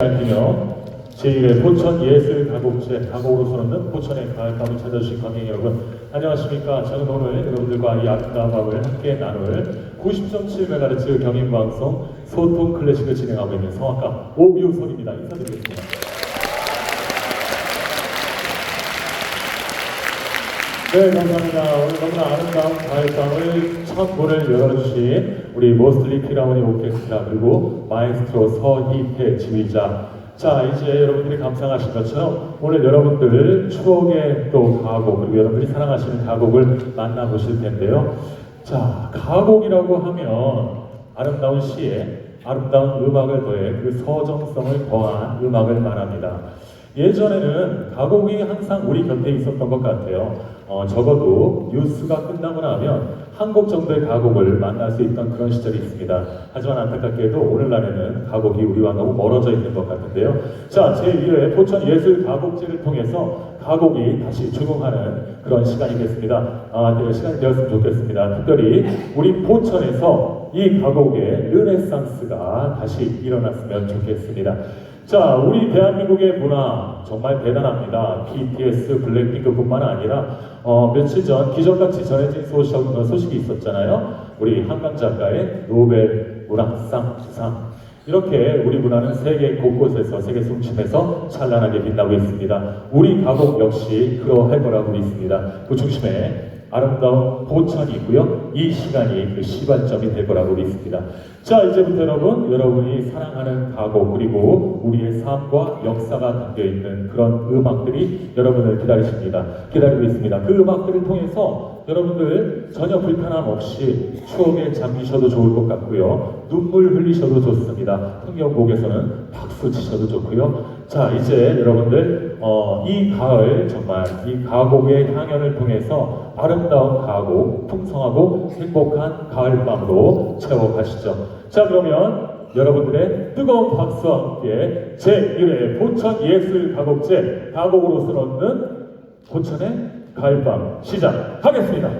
기념 제1회 포천 예술 가곡제 가곡으로 서는 포천의 가을밤을 찾아주신 관객 여러분 안녕하십니까? 저는 오늘 여러분들과 이 아름다운 밤을 함께 나눌 90.7MHz 경인방송 소통 클래식을 진행하고 있는 성악가 오유솔입니다. 인사드리겠습니다 네, 감사합니다. 오늘 너무나 아름다운 가을밤을 첫 문을 열어주신 우리 모슬리 피라모니 오케스트라 그리고 마에스트로 서희태 지휘자. 자, 이제 여러분들이 감상하신 것처럼 오늘 여러분들 추억의 또 가곡 그리고 여러분들이 사랑하시는 가곡을 만나보실 텐데요. 자, 가곡이라고 하면 아름다운 시에 아름다운 음악을 더해 그 서정성을 더한 음악을 말합니다. 예전에는 가곡이 항상 우리 곁에 있었던 것 같아요. 어, 적어도 뉴스가 끝나고 나면 한 곡 정도의 가곡을 만날 수 있던 그런 시절이 있습니다. 하지만 안타깝게도 오늘날에는 가곡이 우리와 너무 멀어져 있는 것 같은데요. 자, 제1회 포천 예술 가곡제를 통해서 가곡이 다시 조명하는 그런 시간이겠습니다. 아, 네, 시간이 되었으면 좋겠습니다. 특별히 우리 포천에서 이 가곡의 르네상스가 다시 일어났으면 좋겠습니다. 자, 우리 대한민국의 문화 정말 대단합니다. BTS, 블랙핑크뿐만 아니라 어, 며칠 전 기적같이 전해진 소식, 어, 소식이 있었잖아요. 우리 한강 작가의 노벨 문학상 수상. 이렇게 우리 문화는 세계 곳곳에서 세계 중심에서 찬란하게 빛나고 있습니다. 우리 가곡 역시 그러할 거라고 믿습니다. 그 중심에 아름다운 포천이 있고요. 이 시간이 그 시발점이 될 거라고 믿습니다. 자, 이제부터 여러분, 여러분이 사랑하는 가곡 그리고 우리의 삶과 역사가 담겨 있는 그런 음악들이 여러분을 기다리십니다. 기다리고 있습니다. 그 음악들을 통해서 여러분들 전혀 불편함 없이 추억에 잠기셔도 좋을 것 같고요. 눈물 흘리셔도 좋습니다. 흥겨곡에서는 박수 치셔도 좋고요. 자, 이제 여러분들 어, 이 가을 정말 이 가곡의 향연을 통해서 아름다운 가곡, 풍성하고 행복한 가을밤으로 채워가시죠. 자, 그러면 여러분들의 뜨거운 박수와 함께 제1회 포천 예술 가곡제 가곡으로 쓰러는 포천의 가을밤 시작하겠습니다.